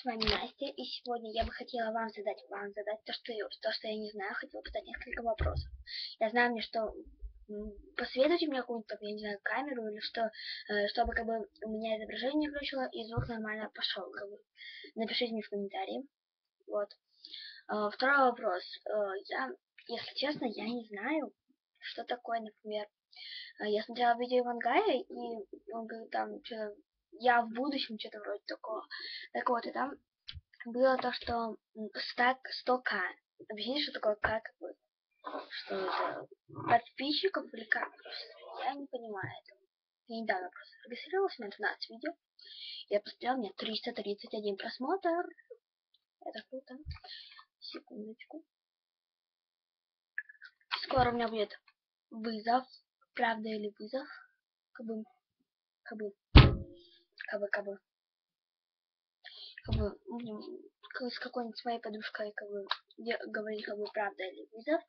с вами Настя, и сегодня я бы хотела вам задать, вам задать то, что, то, что я не знаю, хотела задать несколько вопросов. Я знаю мне, что посоветуйте мне какую-нибудь, я не знаю, камеру или что, э, чтобы как бы у меня изображение включило и звук нормально пошел. Как бы. Напишите мне в комментарии. Вот. Э, второй вопрос. Э, я, если честно, я не знаю, что такое, например, я смотрела видео Ивангая, и он говорит там, что я в будущем, что-то вроде такого. Так вот, и там было то, что стак 100к. Объясните, что такое К, как бы, что это подписчиков или как? Я не понимаю этого. Я недавно просто регистрировалась, у меня 12 видео. Я посмотрела, у меня 331 просмотр. Это круто. Секундочку. Скоро у меня будет вызов. Правда или вызов? Как бы, как бы, как бы, как бы, бы, с какой-нибудь моей подружкой, как бы, говорить, как бы, правда или вызов.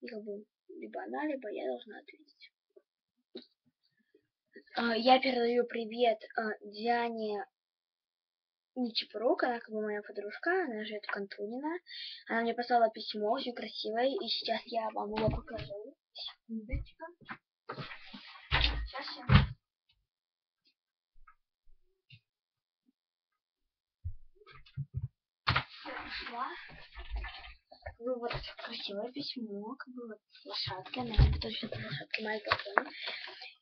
И как бы, либо она, либо я должна ответить. А, я передаю привет а, Диане Ничепрук, она как бы моя подружка, она живет в Кантунино. Она мне послала письмо, очень красивое, и сейчас я вам его покажу. Сейчас я нашла. Как бы вот красивое письмо, как бы вот лошадка, наверное, точно это лошадка моей папы.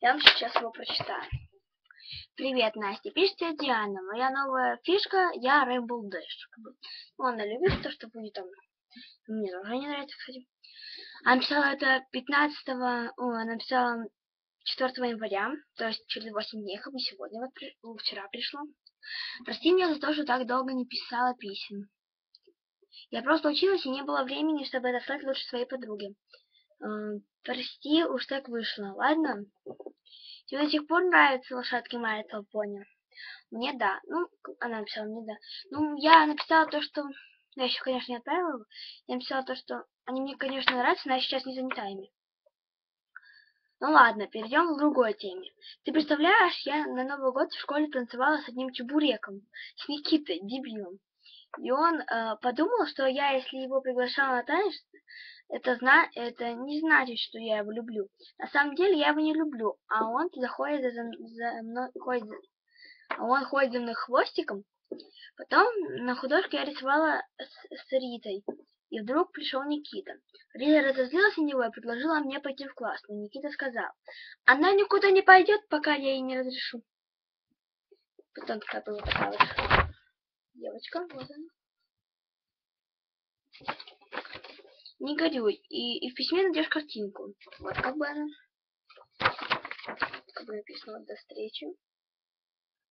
Я вам сейчас его прочитаю. Привет, Настя. Пишет тебе Диана. Моя новая фишка, я Rainbow Dash. Как бы, ну, она любит то, что будет там. Мне тоже не нравится, кстати. Она написала это 15 о, она написала 4 января, то есть через 8 дней, как бы сегодня, вот вчера пришло. Прости меня за то, что так долго не писала писем. Я просто училась и не было времени, чтобы это сказать лучше своей подруге. Э, прости, уж так вышло, ладно? Тебе до сих пор нравятся лошадки Little Pony? Мне да. Ну, она написала мне да. Ну, я написала то, что... Я еще, конечно, не отправила. Я написала то, что они мне, конечно, нравятся, но я сейчас не занята ими. Ну ладно, перейдем к другой теме. Ты представляешь, я на Новый год в школе танцевала с одним чебуреком, с Никитой, дебилом. И он э, подумал, что я, если его приглашала на танец, это, зна это не значит, что я его люблю. На самом деле я его не люблю, а он заходит за, за мной, ходит а он ходит за мной хвостиком. Потом на художке я рисовала с, с Ритой. И вдруг пришел Никита. Рита разозлилась на него и предложила мне пойти в класс, но Никита сказал, она никуда не пойдет, пока я ей не разрешу. Потом такая была такая девочка, вот она. Не горюй. И, и в письме найдешь картинку. Вот как бы она. Как бы написано до встречи.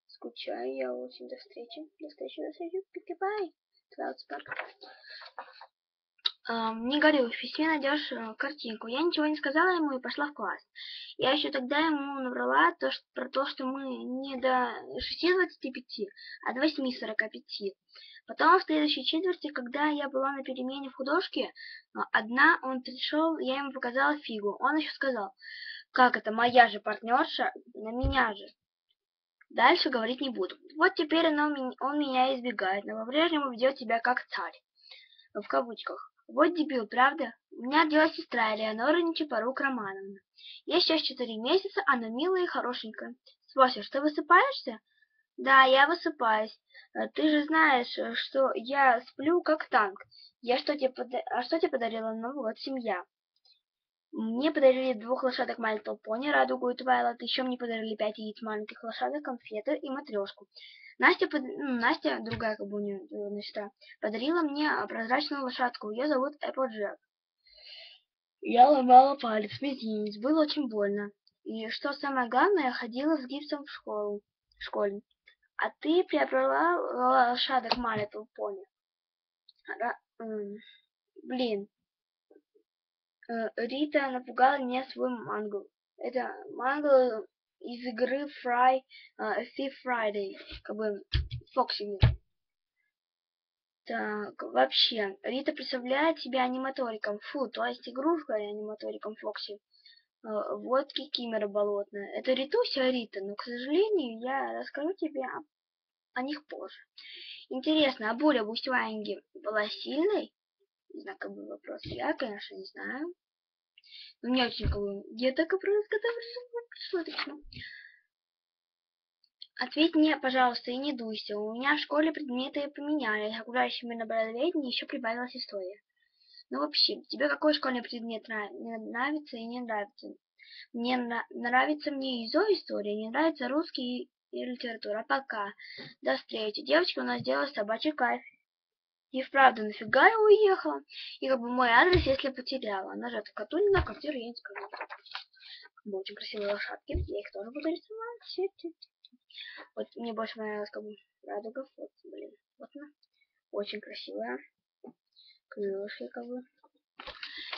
Скучаю я очень до встречи. До встречи, до встречи. Spark. Um, не горюй, в письме найдешь uh, картинку. Я ничего не сказала ему и пошла в класс. Я еще тогда ему набрала то, что, про то, что мы не до 6.25, а до 8.45. Потом в следующей четверти, когда я была на перемене в художке, а, одна, он пришел, я ему показала фигу. Он еще сказал, как это, моя же партнерша, на меня же. Дальше говорить не буду. Вот теперь он, он меня избегает, но по-прежнему ведет себя как царь. В кавычках. Вот дебил, правда? У меня дело сестра Элеонора Нечапорук Романовна. Я сейчас четыре месяца, она милая и хорошенькая. Спросишь, ты высыпаешься? Да, я высыпаюсь. Э, ты же знаешь, э, что я сплю как танк. Я что тебе под... А что тебе подарила Новый год семья? Мне подарили двух лошадок Little Pony, Радугу и Твайлот. Еще мне подарили пять яиц маленьких лошадок, конфеты и матрешку. Настя, под... ну, Настя, другая как бы у нее сестра, подарила мне прозрачную лошадку. Ее зовут Applejack. Я ломала палец, мизинец. Было очень больно. И что самое главное, я ходила с гипсом в школу. В школе. А ты приобрела лошадок My Little Pony? Блин. Э, Рита напугала меня свой мангл. Это мангл из игры Fry, uh, Thief Friday, как бы Фокси. Так, вообще, Рита представляет себя аниматориком. Фу, то есть игрушка аниматориком Фокси. Uh, вот кикимера болотная. Это Ритуся Рита, но, к сожалению, я расскажу тебе о них позже. Интересно, а более Бустиванги была сильной? Бы вопрос. Я, конечно, не знаю. Но мне очень бы... Я так пришло отлично. Ответь мне, пожалуйста, и не дуйся. У меня в школе предметы поменялись. Окружающими на бразоведении еще прибавилась история. Ну вообще, тебе какой школьный предмет нравится и не нравится? Мне нравится мне ИЗО история, не нравится русский и литература. Пока. До встречи. Девочка у нас сделала собачий кайф. И вправду, нафига я уехала? И как бы мой адрес, если потеряла. Она же эту на квартиру я не скажу. Очень красивые лошадки. Я их тоже буду рисовать. Вот мне больше понравилась как бы радуга. Вот, блин. Вот она. Очень красивая. Крылышки как бы.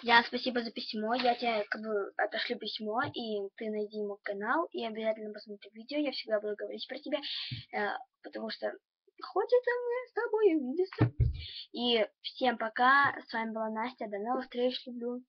Диана, спасибо за письмо. Я тебе как бы отошлю письмо, и ты найди мой канал, и обязательно посмотри видео. Я всегда буду говорить про тебя, э, потому что хочется мне с тобой увидеться. И всем пока. С вами была Настя. До новых встреч. Люблю.